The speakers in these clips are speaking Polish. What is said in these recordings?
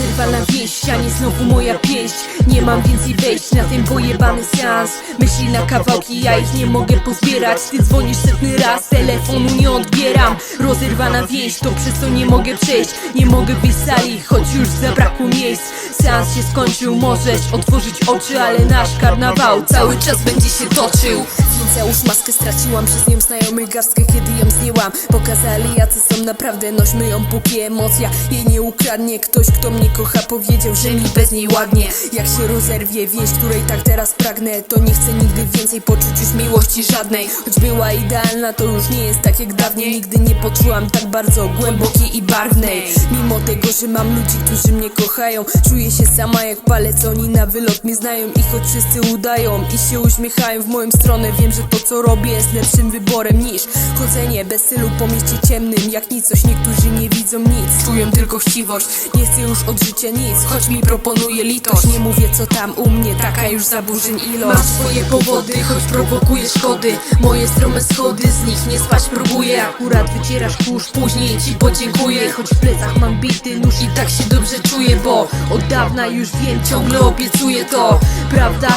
Rozerwana więź, w ścianie znowu moja pięść. Nie mam więcej wejść na ten pojebany seans. Myśli na kawałki, ja ich nie mogę pozbierać. Ty dzwonisz setny raz, telefonu nie odbieram. Rozerwana więź, to przez to nie mogę przejść. Nie mogę z sali, choć już zabrakło miejsc. Seans się skończył, możesz otworzyć oczy Ale nasz karnawał cały czas będzie się toczył. Więc ja już maskę straciłam Przez nią znajomych garstkę, kiedy ją zdjęłam. Pokazali jacy są naprawdę Nośmy ją póki emocja jej nie ukradnie. Ktoś kto mnie kocha powiedział, że mi bez niej ładnie. Jak się rozerwie więź, której tak teraz pragnę To nie chcę nigdy więcej poczuć już miłości żadnej. Choć była idealna to już nie jest tak jak dawniej. Nigdy nie poczułam tak bardzo głębokiej i barwnej. Mimo tego, że mam ludzi, którzy mnie kochają Czuję się sama jak palec, oni na wylot mnie znają. I choć wszyscy udają i się uśmiechają w moją stronę Wiem, że to co robię jest lepszym wyborem niż Chodzenie bez stylu po mieście ciemnym. Jak nic, coś niektórzy nie widzą nic. Czują tylko chciwość, nie chcę już od życia nic Choć mi proponuje litość. Nie mówię co tam u mnie, taka już zaburzeń ilość. Masz swoje powody, choć prowokuje szkody. Moje strome schody, z nich nie spać próbuję. Akurat wycierasz kurz, później ci podziękuję. Choć w plecach mam bity nóż i tak się dobrze czuję Bo od dawna już wiem, ciągle obiecuję to. Prawda,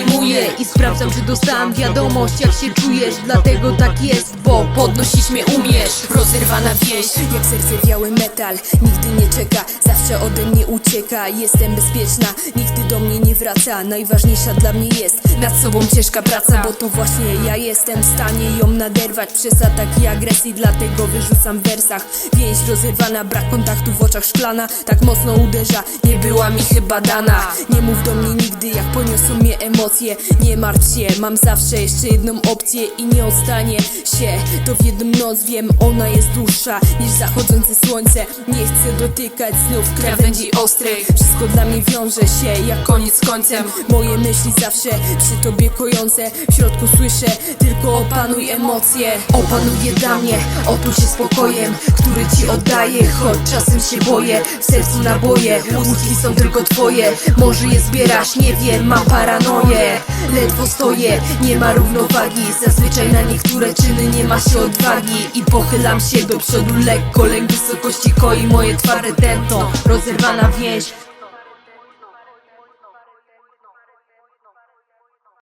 mocno obejmuje I sprawdzam, czy dostałam wiadomość, jak się czujesz. Dlatego tak jest, bo podnosić mnie umiesz. Rozerwana więź Jak serce biały metal, nigdy nie czeka Zawsze ode mnie ucieka, jestem bezpieczna Nigdy do mnie nie wraca. Najważniejsza dla mnie jest nad sobą ciężka praca Bo to właśnie ja jestem w stanie ją naderwać Przez ataki agresji, dlatego wyrzucam w wersach. Więź rozerwana, brak kontaktu w oczach szklana. Tak mocno uderza, nie była mi chyba dana. Nie mów do mnie nigdy, jak poniosą mnie emocje. Nie martw się, mam zawsze jeszcze jedną opcję I nie ostanie się, to w jedną noc wiem Ona jest dłuższa niż zachodzące słońce. Nie chcę dotykać znów krawędzi ostrej Wszystko dla mnie wiąże się jak koniec końcem. Moje myśli zawsze przy tobie kojące. W środku słyszę tylko opanuj emocje. Opanuje dla mnie, otuł się spokojem Który ci oddaję, choć czasem się boję. W sercu naboje, łuski są tylko twoje. Może je zbierasz, nie wiem, mam paranoję Ledwo stoję, nie ma równowagi. Zazwyczaj na niektóre czyny nie ma się odwagi. I pochylam się do przodu lekko Lęk wysokości koi. Moje twarde tętno Rozerwana więź,